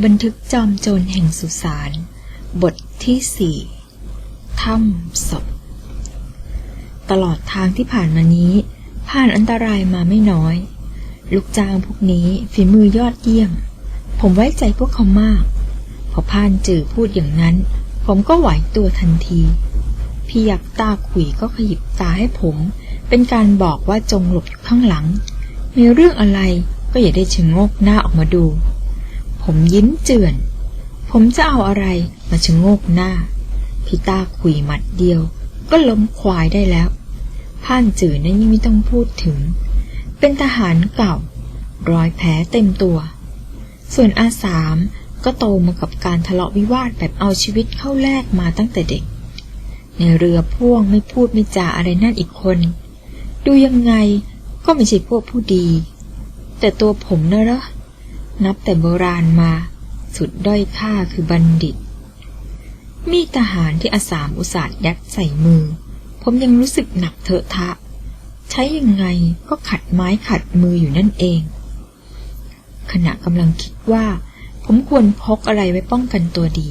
บันทึกจอมโจรแห่งสุสาน บทที่สี่ถ้ำศพ ตลอดทางที่ผ่านมานี้ ผ่านอันตรายมาไม่น้อย ลูกจ้างพวกนี้ฝีมือยอดเยี่ยม ผมไว้ใจพวกเขามาก พอพานจือพูดอย่างนั้น ผมก็ไหวตัวทันที พี่ยักษ์ตาขุยก็ขยิบตาให้ผม เป็นการบอกว่าจงหลบอยู่ข้างหลัง มีเรื่องอะไรก็อย่าได้ชะโงกหน้าออกมาดู ผมยิ้มเจือน ผมจะเอาอะไรมาชะโงกหน้า พี่ตาขุยหมัดเดียว ก็ล้มควายได้แล้วพ่านจือนั้นยังไม่ต้องพูดถึง เป็นทหารเก่า รอยแผลเต็มตัว ส่วนอาสามก็โตมากับการทะเลาะวิวาทแบบเอาชีวิตเข้าแลกมาตั้งแต่เด็ก ในเรือพ่วงไม่พูดไม่จาอะไรนั่นอีกคน ดูยังไงก็ไม่ใช่พวกผู้ดี แต่ตัวผมนะเหรอ นับแต่โบราณมา สุดด้อยค่าคือบัณฑิต มีทหารที่อาสามอุตส่าห์ยัดใส่มือ ผมยังรู้สึกหนักเถอะทะ ใช้ยังไงก็ขัดไม้ขัดมืออยู่นั่นเอง ขณะกำลังคิดว่า ผมควรพกอะไรไว้ป้องกันตัวดี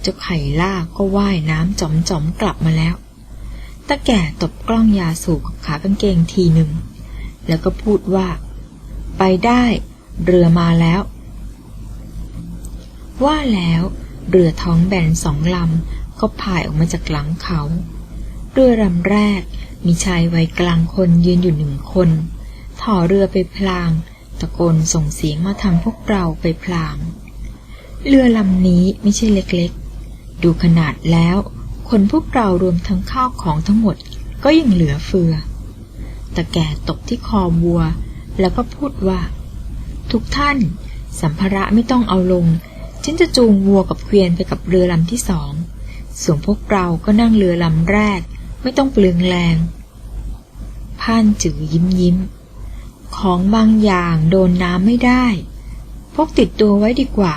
เจ้าไข่ล่าก็ว่ายน้ำจอมๆกลับมาแล้วตาแก่ตบกล้องยาสูบกับขากางเกงทีหนึ่ง แล้วก็พูดว่า ไปได้ เรือมาแล้ว ว่าแล้วเรือท้องแบนสองลำก็พายออกมาจากหลังเขา เรือลำแรกมีชายวัยกลางคนยืนอยู่หนึ่งคนถ่อเรือไปพลาง ตะโกนส่งเสียงมาทางพวกเราไปพลาง เรือลำนี้ไม่ใช่เล็กๆ ดูขนาดแล้ว คนพวกเรารวมทั้งข้าวของทั้งหมดก็ยังเหลือเฟือแต่แก่ตกที่คอวัว แล้วก็พูดว่า ทุกท่าน สัมภาระไม่ต้องเอาลง ฉันจะจูงวัวกับเกวียนไปกับเรือลำที่สอง ส่วนพวกเราก็นั่งเรือลำแรก ไม่ต้องเปลืองแรงพ่านจือยิ้มยิ้ม ของบางอย่างโดนน้ำไม่ได้ พกติดตัวไว้ดีกว่า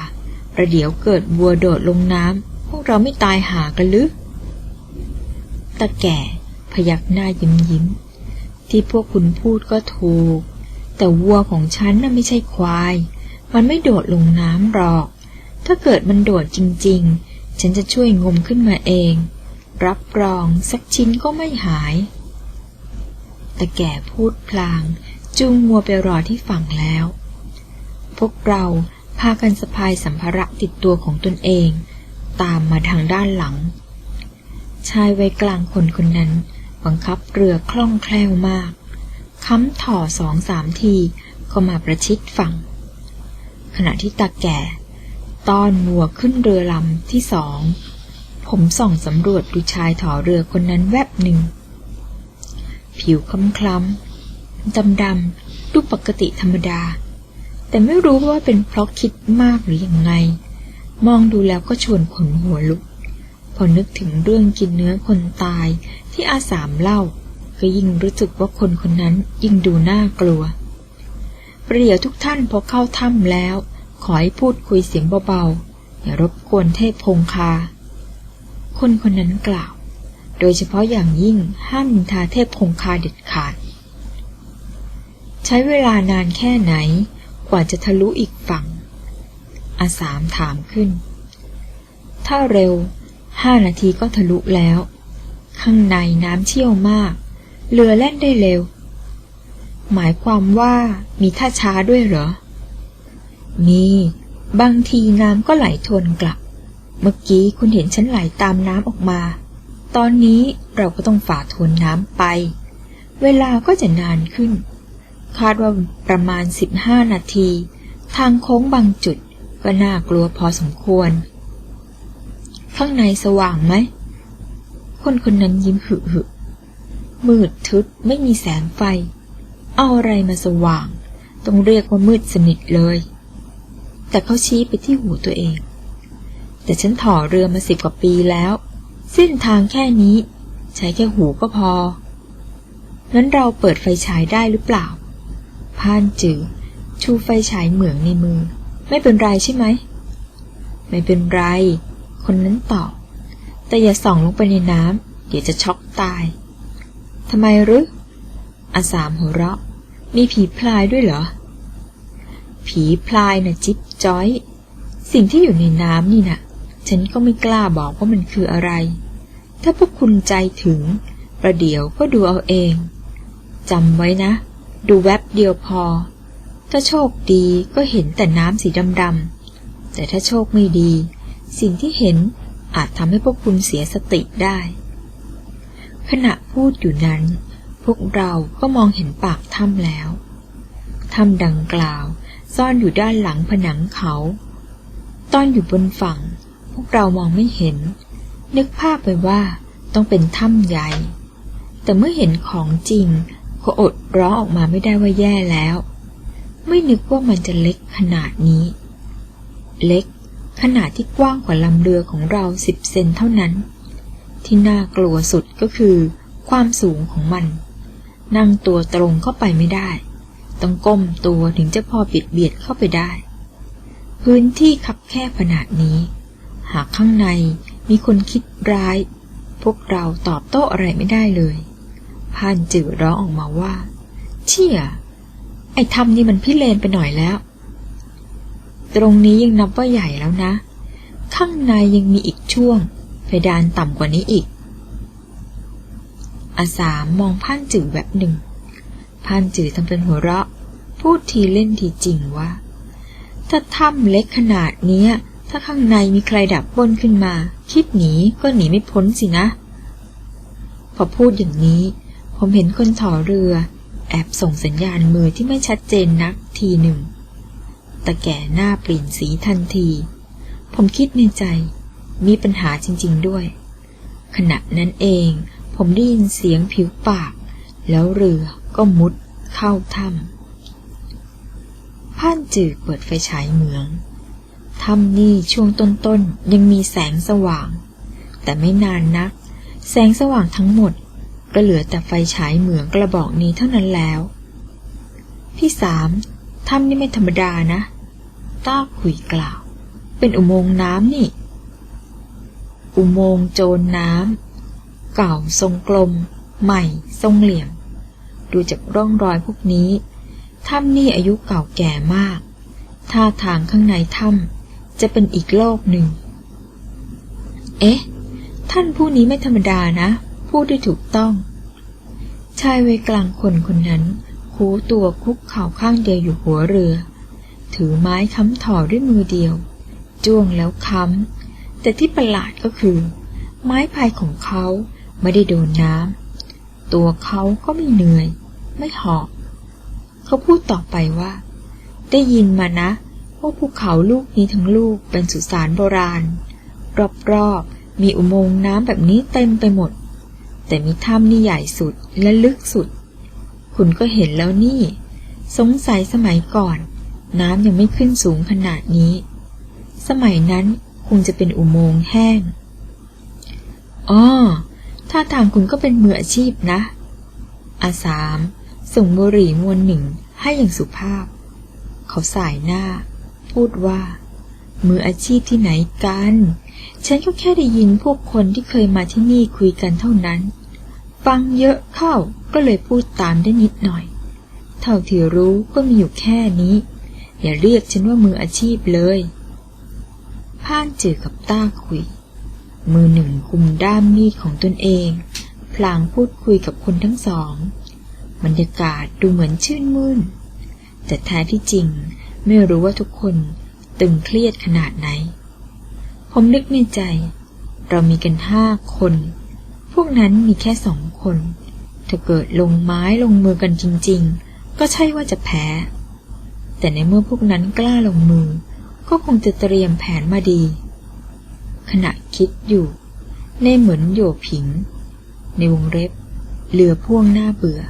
ประเดี๋ยวเกิดวัวโดดลงน้ำพวกเราไม่ตายหากันหรือตาแก่พยักหน้ายิ้มยิ้ม ที่พวกคุณพูดก็ถูก แต่วัวของฉันน่ะไม่ใช่ควาย มันไม่โดดลงน้ำหรอก ถ้าเกิดมันโดดจริง ๆ ฉันจะช่วยงมขึ้นมาเอง รับรองสักชิ้นก็ไม่หาย แต่แก่พูดพลาง จูงมัวไปรอที่ฝั่งแล้ว พวกเราพากันสะพายสัมภาระติดตัวของตนเอง ตามมาทางด้านหลัง ชายวัยกลางคนคนนั้นบังคับเรือคล่องแคล่วมาก ค้ำถ่อสองสามทีก็มาประชิดฝั่ง ขณะที่ตาแก่ ต้อนวัวขึ้นเรือลำที่สอง ผมส่องสำรวจดูชายถอเรือคนนั้นแวบหนึ่ง ผิวคล้ำคล้ำดำดำๆดูปกติธรรมดา แต่ไม่รู้ว่าเป็นเพราะคิดมากหรืออยังไง มองดูแล้วก็ชวนขนหัวลุก พอนึกถึงเรื่องกินเนื้อคนตายที่อาสามเล่า ก็ยิ่งรู้สึกว่าคนคนนั้นยิ่งดูน่ากลัว ประเดี๋ยวทุกท่านพอเข้าถ้ำแล้ว ขอให้พูดคุยเสียงเบาๆ อย่ารบกวนเทพพงคา คนคนนั้นกล่าว โดยเฉพาะอย่างยิ่งห้ามนินทาเทพคงคาเด็ดขาด ใช้เวลานานแค่ไหน กว่าจะทะลุอีกฝั่ง อาสามถามขึ้น ถ้าเร็วห้านาทีก็ทะลุแล้ว ข้างในน้ำเชี่ยวมาก เรือแล่นได้เร็ว หมายความว่ามีท่าช้าด้วยเหรอ มี บางทีน้ำก็ไหลทวนกลับ เมื่อกี้คุณเห็นฉันไหลตามน้ำออกมา ตอนนี้เราก็ต้องฝ่าทวนน้ำไป เวลาก็จะนานขึ้น คาดว่าประมาณ 15 นาที ทางโค้งบางจุดก็น่ากลัวพอสมควร ข้างในสว่างไหม คนคนนั้นยิ้มหึหึ มืดทึบไม่มีแสงไฟ เอาอะไรมาสว่าง ต้องเรียกว่ามืดสนิทเลย แต่เขาชี้ไปที่หูตัวเอง แต่ฉันถ่อเรือมาสิบกว่าปีแล้วเส้นทางแค่นี้ ใช้แค่หูก็พอนั้นเราเปิดไฟฉายได้หรือเปล่า พานจือชูไฟฉายเหมืองในมือ ไม่เป็นไรใช่ไหม ไม่เป็นไร คนนั้นตอบ แต่อย่าส่องลงไปในน้ำเดี๋ยวจะช็อกตาย ทำไมหรืออาสามหัวเราะ มีผีพลายด้วยเหรอ ผีพลายนะจิ๊บจ้อย สิ่งที่อยู่ในน้ำนี่นะ่ะ ฉันก็ไม่กล้าบอกว่ามันคืออะไร ถ้าพวกคุณใจถึง ประเดี๋ยวก็ดูเอาเองจำไว้นะ ดูแวบเดียวพอ ถ้าโชคดีก็เห็นแต่น้ำสีดำๆแต่ถ้าโชคไม่ดี สิ่งที่เห็นอาจทำให้พวกคุณเสียสติได้ ขณะพูดอยู่นั้น พวกเราก็มองเห็นปากถ้ำแล้ว ถ้ำดังกล่าวซ่อนอยู่ด้านหลังผนังเขา ตอนอยู่บนฝั่ง พวกเรามองไม่เห็น นึกภาพไปว่าต้องเป็นถ้ำใหญ่ แต่เมื่อเห็นของจริง ก็อดร้องออกมาไม่ได้ว่าแย่แล้ว ไม่นึกว่ามันจะเล็กขนาดนี้ เล็กขนาดที่กว้างกว่าลำเรือของเราสิบเซนเท่านั้น ที่น่ากลัวสุดก็คือ ความสูงของมัน นั่งตัวตรงเข้าไปไม่ได้ ต้องก้มตัวถึงจะพอปิดเบียดเข้าไปได้ พื้นที่คับแคบขนาดนี้ หากข้างในมีคนคิดร้าย พวกเราตอบโต้อะไรไม่ได้เลยพานจือร้องออกมาว่า เชี่ย ไอ้ทำนี่มันพิเรนไปหน่อยแล้ว ตรงนี้ยังนับว่าใหญ่แล้วนะ ข้างในยังมีอีกช่วง เพดานต่ำกว่านี้อีก อาสามมองพ่านจือแบบหนึ่งพ่านจือทำเป็นหัวเราะ พูดทีเล่นทีจริงว่า ถ้าถ้ำเล็กขนาดนี้ถ้าข้างในมีใครดับปล้นขึ้นมา คิดหนีก็หนีไม่พ้นสินะ พอพูดอย่างนี้ ผมเห็นคนถอเรือ แอบส่งสัญญาณมือที่ไม่ชัดเจนนักทีหนึ่งแต่แก่หน้าเปลี่ยนสีทันที ผมคิดในใจ มีปัญหาจริง ๆ ด้วย ขณะนั้นเองผมได้ยินเสียงผิวปาก แล้วเรือก็มุดเข้าถ้ำพ่านจืดเปิดไฟฉายเหมืองถ้ำนี่ช่วงต้นๆยังมีแสงสว่าง แต่ไม่นานนัก แสงสว่างทั้งหมด ก็เหลือแต่ไฟฉายเหมืองกระบอกนี้เท่านั้นแล้ว พี่สามถ้ำนี่ไม่ธรรมดานะ ต้าขุยกล่าว เป็นอุโมงค์น้ำนี่ อุโมงค์โจรน้ำ เก่าทรงกลม ใหม่ทรงเหลี่ยม ดูจากร่องรอยพวกนี้ ถ้ำนี่อายุเก่าแก่มาก ท่าทางข้างในถ้ำจะเป็นอีกโลกหนึ่ง เอ๊ะ ท่านผู้นี้ไม่ธรรมดานะ พูดได้ถูกต้อง ชายวัยกลางคนคนนั้น คูตัวคุกเข่าข้างเดียวอยู่หัวเรือ ถือไม้ค้ำถอด้วยมือเดียว จ้วงแล้วค้ำ แต่ที่ประหลาดก็คือ ไม้พายของเขาไม่ได้โดนน้ำตัวเขาก็ไม่เหนื่อย ไม่หอบ เขาพูดต่อไปว่า ได้ยินมานะว่าภูเขาลูกนี้ทั้งลูกเป็นสุสานโบราณ รอบๆมีอุโมงค์น้ำแบบนี้เต็มไปหมด แต่มีถ้ำนี่ใหญ่สุดและลึกสุด คุณก็เห็นแล้วนี่ สงสัยสมัยก่อน น้ำยังไม่ขึ้นสูงขนาดนี้ สมัยนั้น งจะเป็นอุโมงค์แห้ง อ๋อ ถ้าทางคุณก็เป็นมืออาชีพนะ อาสาม ส่งบุหรี่มวนหนึ่งให้อย่างสุภาพ เขาสายหน้า พูดว่า มืออาชีพที่ไหนกัน ฉันก็แค่ได้ยินพวกคนที่เคยมาที่นี่คุยกันเท่านั้น ฟังเยอะเข้าก็เลยพูดตามได้นิดหน่อย เท่าที่รู้ก็มีอยู่แค่นี้ อย่าเรียกฉันว่ามืออาชีพเลยานจือกับต้าคุย มือหนึ่งกุมด้ามมีดของตนเอง พลางพูดคุยกับคนทั้งสอง บรรยากาศดูเหมือนชื่นมื่น แต่แท้ที่จริงไม่รู้ว่าทุกคนตึงเครียดขนาดไหน ผมนึกในใจ เรามีกันห้าคน พวกนั้นมีแค่สองคน ถ้าเกิดลงไม้ลงมือกันจริง ๆ ก็ใช่ว่าจะแพ้ แต่ในเมื่อพวกนั้นกล้าลงมือ ก็คงจะเตรียมแผนมาดี ขณะคิดอยู่ ในเหมือนโยผิง ในวงเล็บเรือพ่วงหน้าเบื่อ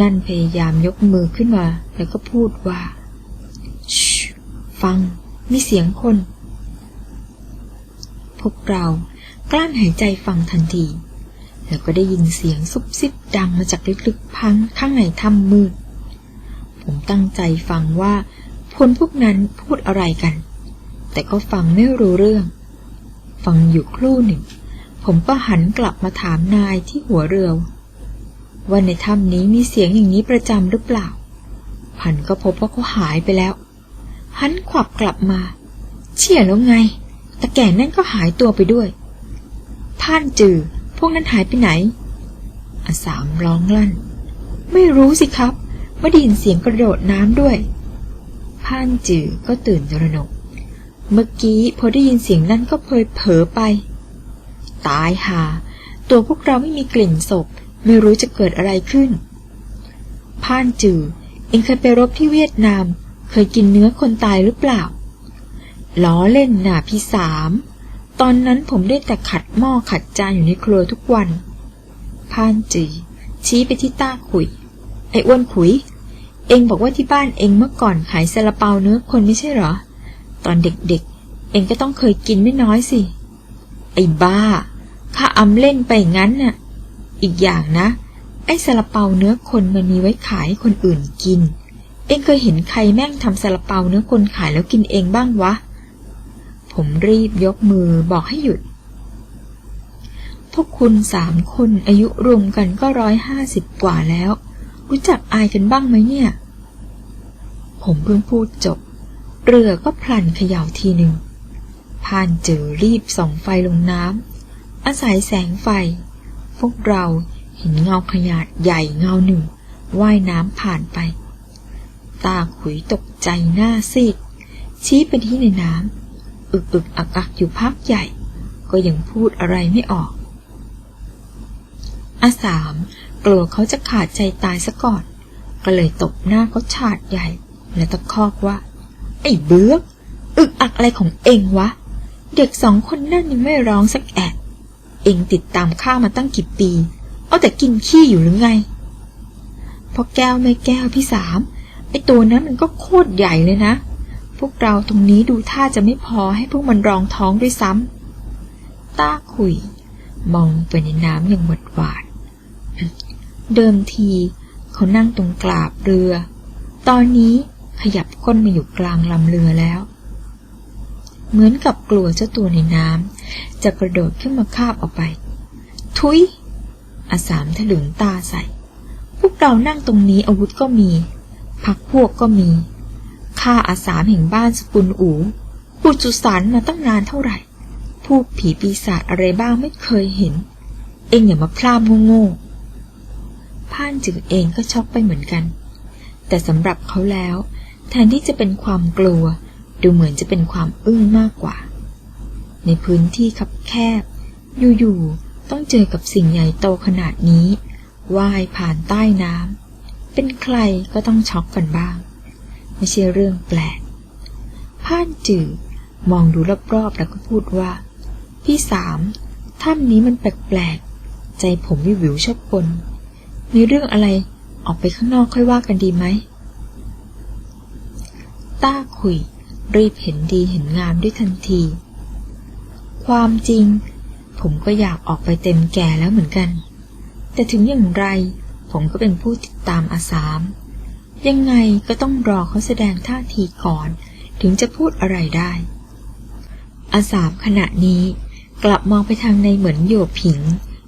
นั่นพยายามยกมือขึ้นมา แล้วก็พูดว่าชฟัง มีเสียงคน พวกเรากลั้นหายใจฟังทันที แล้วก็ได้ยินเสียงซุบซิบดังมาจากลึกๆพังข้างในถ้ำมืด ผมตั้งใจฟังว่า คนพวกนั้นพูดอะไรกัน แต่ก็ฟังไม่รู้เรื่อง ฟังอยู่ครู่หนึ่ง ผมก็หันกลับมาถามนายที่หัวเรือ ว่าในถ้ำนี้มีเสียงอย่างนี้ประจำหรือเปล่า พันก็พบว่าเขาหายไปแล้ว หันขวับกลับมา เชี่ยแล้วไงตะแก่นั่นก็หายตัวไปด้วยพ่านจือพวกนั้นหายไปไหนอาสามร้องลั่น ไม่รู้สิครับ ไม่ได้ยินเสียงกระโดดน้ำด้วย พ่านจือก็ตื่นตระหนก เมื่อกี้พอได้ยินเสียงนั่นก็เพลเผลอไป ตายหา ตัวพวกเราไม่มีกลิ่นศพ ไม่รู้จะเกิดอะไรขึ้น พ่านจือเองเคยไปรบที่เวียดนาม เคยกินเนื้อคนตายหรือเปล่า ล้อเล่นน่ะพี่สาม ตอนนั้นผมได้แต่ขัดหม้อขัดจานอยู่ในครัวทุกวัน พ่านจือชี้ไปที่ต้าขุย ไอ้อ้วนขุย เองบอกว่าที่บ้านเองเมื่อก่อนขายซาลาเปาเนื้อคนไม่ใช่หรอ ตอนเด็กๆเองก็ต้องเคยกินไม่น้อยสิ ไอ้บ้า ข้าอำเล่นไปงั้นน่ะ อีกอย่างนะ ไอ้ซาลาเปาเนื้อคนมันมีไว้ขายคนอื่นกิน เองเคยเห็นใครแม่งทำซาลาเปาเนื้อคนขายแล้วกินเองบ้างวะ ผมรีบยกมือบอกให้หยุด พวกคุณสามคนอายุรวมกันก็ร้อยห้าสิบกว่าแล้ว รู้จักอายกันบ้างไหมเนี่ย ผมเพิ่งพูดจบ เรือก็พลันเขย่าทีหนึ่งผ่านเจอรีบส่องไฟลงน้ำอาศัยแสงไฟ พวกเราเห็นเงาขยาดใหญ่เงาหนึ่งว่ายน้ำผ่านไป ตาขุยตกใจหน้าซีด ชี้ไปที่ในน้ำอึกอึกอักอักอยู่พักใหญ่ ก็ยังพูดอะไรไม่ออกอาสาม กลัวเขาจะขาดใจตายซะก่อน ก็เลยตบหน้าเขาฉาดใหญ่ และตะคอกว่า ไอ้เบื้ออึกอักอะไรของเองวะ เด็กสองคนนั่นยังไม่ร้องสักแอะเองติดตามข้ามาตั้งกี่ปี เอาแต่กินขี้อยู่หรือไง พอแก้วไม่แก้วพี่สามไอ้ตัวนั้นมันก็โคตรใหญ่เลยนะ พวกเราตรงนี้ดูท่าจะไม่พอให้พวกมันรองท้องด้วยซ้ำต้าขุย มองไปในน้ำอย่างหวาดหวาด เดิมทีเขานั่งตรงกลาบเรือ ตอนนี้ขยับก้นมาอยู่กลางลำเรือแล้ว เหมือนกับกลัวเจ้าตัวในน้ำจะกระโดดขึ้นมาคาบออกไป ทุยอาสามถลึงตาใส่ พวกเรานั่งตรงนี้อาวุธก็มีพักพวกก็มี ข้าอาสามแห่งบ้านสกุลอูพูจุสารมาตั้งนานเท่าไหร่พูดผีปีศาจอะไรบ้างไม่เคยเห็น เองอย่ามาพลาดโง่ๆ พ่านจือเองก็ช็อกไปเหมือนกัน แต่สำหรับเขาแล้ว แทนที่จะเป็นความกลัว ดูเหมือนจะเป็นความอึ้งมากกว่า ในพื้นที่คับแคบ อยู่ๆต้องเจอกับสิ่งใหญ่โตขนาดนี้ว่ายผ่านใต้น้ำเป็นใครก็ต้องช็อกกันบ้าง ไม่ใช่เรื่องแปลกพ่านจือมองดูรอบๆแล้วก็พูดว่า พี่สามถ้ำนี้มันแปลกๆ ใจผมวิววิวชอบปน มีเรื่องอะไร ออกไปข้างนอกค่อยว่ากันดีไหม ต้าคุย รีบเห็นดีเห็นงามด้วยทันที ความจริง ผมก็อยากออกไปเต็มแก่แล้วเหมือนกัน แต่ถึงอย่างไร ผมก็เป็นผู้ติดตามอาสาม ยังไงก็ต้องรอเขาแสดงท่าทีก่อน ถึงจะพูดอะไรได้ อาสามขณะนี้ กลับมองไปทางในเหมือนโยผิง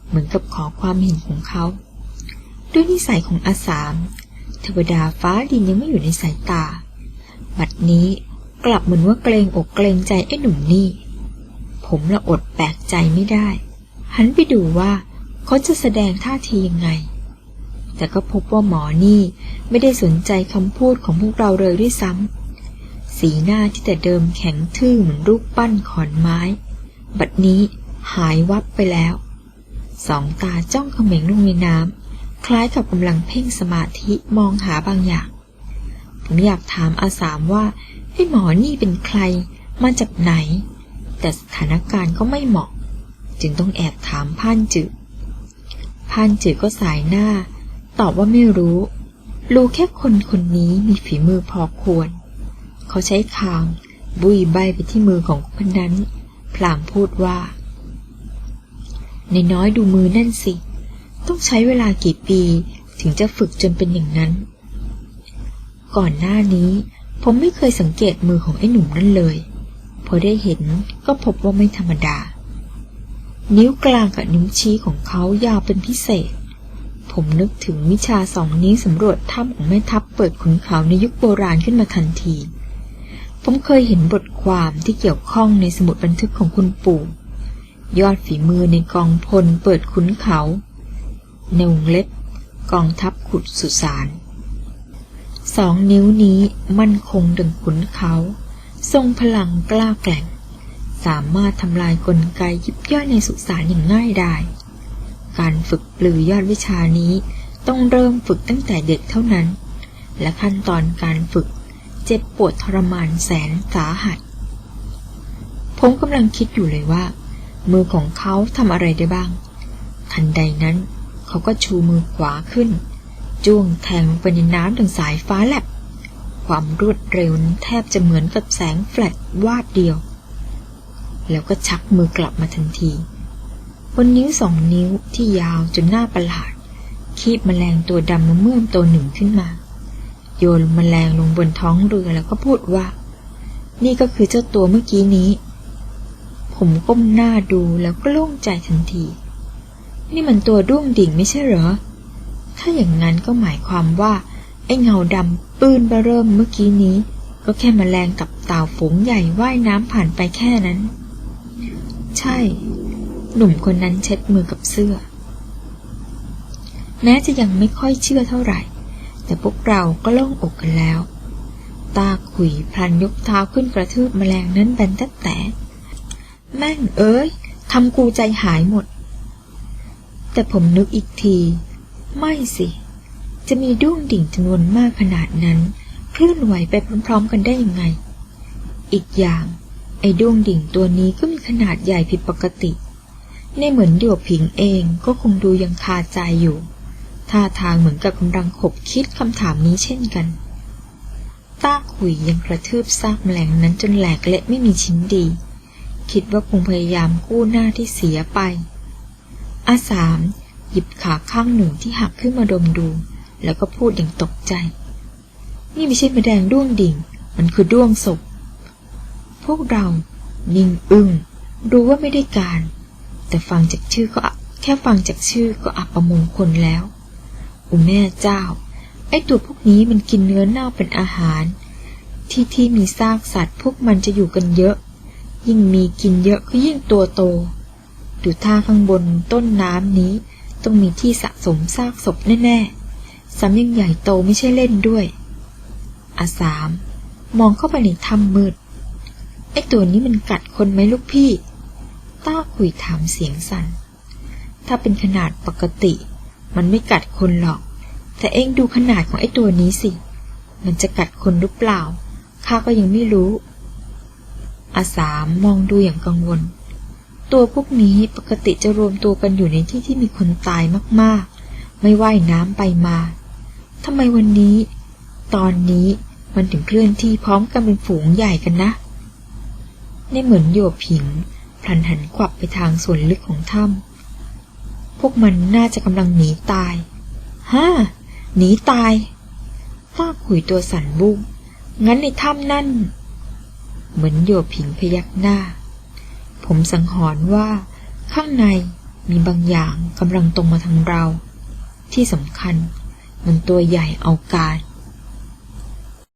เหมือนกับขอความเห็นของเขา ด้วยนิสัยของอาสามเทวดาฟ้าดินยังไม่อยู่ในสายตา บัดนี้กลับเหมือนว่าเกรงอกเกรงใจไอ้หนุ่มนี่ ผมละอดแปลกใจไม่ได้ หันไปดูว่าเขาจะแสดงท่าทียังไง แต่ก็พบว่าหมอนี่ไม่ได้สนใจคำพูดของพวกเราเลยด้วยซ้ำ สีหน้าที่แต่เดิมแข็งทื่อเหมือนรูปปั้นขอนไม้ บัดนี้หายวับไปแล้ว สองตาจ้องเขม็งลงในน้ำ คล้ายกับกำลังเพ่งสมาธิมองหาบางอย่าง ผมอยากถามอาสามว่าไอ้หมอนี่เป็นใคร มาจากไหน แต่สถานการณ์ก็ไม่เหมาะ จึงต้องแอบถามพ่านจืดพ่านจืดก็สายหน้า ตอบว่าไม่รู้ รู้แค่คนคนนี้มีฝีมือพอควร เขาใช้คางบุยใบไปที่มือของคนนั้น พลางพูดว่า ในน้อยดูมือนั่นสิ ต้องใช้เวลากี่ปีถึงจะฝึกจนเป็นอย่างนั้น ก่อนหน้านี้ผมไม่เคยสังเกตมือของไอ้หนุ่มนั่นเลย พอได้เห็นก็พบว่าไม่ธรรมดา นิ้วกลางกับนิ้วชี้ของเขายาวเป็นพิเศษ ผมนึกถึงวิชาสองนี้สำรวจถ้ำของแม่ทัพเปิดขุนเขาในยุคโบราณขึ้นมาทันทีผผมเคยเห็นบทความที่เกี่ยวข้องในสมุดบันทึกของคุณปู่ ยอดฝีมือในกองพลเปิดขุนเขา ในวงเล็บกองทัพขุดสุสานสองนิ้วนี้มั่นคงดังขุนเขา ทรงพลังกล้าแกร่ง สามารถทำลายกลไกยิบย่อยในสุสานอย่างง่ายดายการฝึกปลือยอดวิชานี้ต้องเริ่มฝึกตั้งแต่เด็กเท่านั้น และขั้นตอนการฝึกเจ็บปวดทรมานแสนสาหัส ผมกำลังคิดอยู่เลยว่า มือของเขาทำอะไรได้บ้าง ทันใดนั้น เขาก็ชูมือขวาขึ้น จ้วงแทงไปในน้ำดังสายฟ้าแลบความรวดเร็วนั้นแทบจะเหมือนกับแสงแฟลชวาดเดียว แล้วก็ชักมือกลับมาทันทีบนนิ้วสองนิ้วที่ยาวจนหน้าประหลาด คีบแมลงตัวดำมาเมื่อมตัวหนึ่งขึ้นมา โยนแมลงลงบนท้องเรือแล้วก็พูดว่า นี่ก็คือเจ้าตัวเมื่อกี้นี้ ผมก้มหน้าดูแล้วก็โล่งใจทันที นี่มันตัวด้วงดิ่งไม่ใช่เหรอ ถ้าอย่างนั้นก็หมายความว่า ไอ้เงาดำปืนเบเริ่มเมื่อกี้นี้ ก็แค่มแมลงกับเต่าฝูงใหญ่ว่ายน้ำผ่านไปแค่นั้น ใช่ หนุ่มคนนั้นเช็ดมือกับเสื้อ แม้จะยังไม่ค่อยเชื่อเท่าไหร่ แต่พวกเราก็โล่งอกกันแล้ว ตาขุยพลันยกเท้าขึ้นกระทืบแมลงนั้นแบนแต่แต่แม่งเอ้ยทำกูใจหายหมด แต่ผมนึกอีกที ไม่สิ จะมีด้วงดิ่งจำนวนมากขนาดนั้นเคลื่อนไหวไปพร้อมๆ กันได้ยังไง อีกอย่าง ไอ้ด้วงดิ่งตัวนี้ก็มีขนาดใหญ่ผิดปกติ ในเหมือนเดี่ยวผิงเองก็คงดูยังคาใจอยู่ ท่าทางเหมือนกับกำลังขบคิดคำถามนี้เช่นกัน ต้าขุยยังกระทืบซากแมลงนั้นจนแหลกเละไม่มีชิ้นดี คิดว่าคงพยายามกู้หน้าที่เสียไป อาสามหยิบขาข้างหนึ่งที่หักขึ้นมาดมดู แล้วก็พูดอย่างตกใจ นี่ไม่ใช่มแมลงด้วงดิ่ง มันคือด้วงศพ พวกเรา นิ่งอึง้งรู้ว่าไม่ได้การ แต่ฟังจากชื่อก็แค่ฟังจากชื่อก็อับประมงคลแล้ว อุแม่เจ้า ไอ้ตัวพวกนี้มันกินเนื้อเน่าเป็นอาหาร ที่ที่มีซากสัตว์พวกมันจะอยู่กันเยอะ ยิ่งมีกินเยอะก็ยิ่งตัวโต ดูท่าข้างบนต้นน้ำนี้ ต้องมีที่สะสมซากศพแน่ๆซ้ำยังใหญ่โตไม่ใช่เล่นด้วย อาสาม มองเข้าไปในถ้ำมืด ไอตัวนี้มันกัดคนไหมลูกพี่ ต้าคุยถามเสียงสัน่น ถ้าเป็นขนาดปกติ มันไม่กัดคนหรอก แต่เองดูขนาดของไอตัวนี้สิ มันจะกัดคนหรือเปล่า ข้าก็ยังไม่รู้อาสามมองดูอย่างกังวล ตัวพวกนี้ปกติจะรวมตัวกันอยู่ในที่ที่มีคนตายมากๆ ไม่ว่ายน้ำไปมาทำไมวันนี้ ตอนนี้มันถึงเคลื่อนที่พร้อมกันเป็นฝูงใหญ่กันนะในเหมือนโยผิงพลันหันกวับไปทางส่วนลึกของถ้ำพวกมันน่าจะกำลังหนีตายฮ่าหนีตายต้าขุยตัวสั่นบุ้งงั้นในถ้ำนั่น เหมือนโยผิงพยักหน้า ผมสังหรณ์ว่า ข้างในมีบางอย่างกำลังตรงมาทางเรา ที่สำคัญ มันตัวใหญ่เอาการ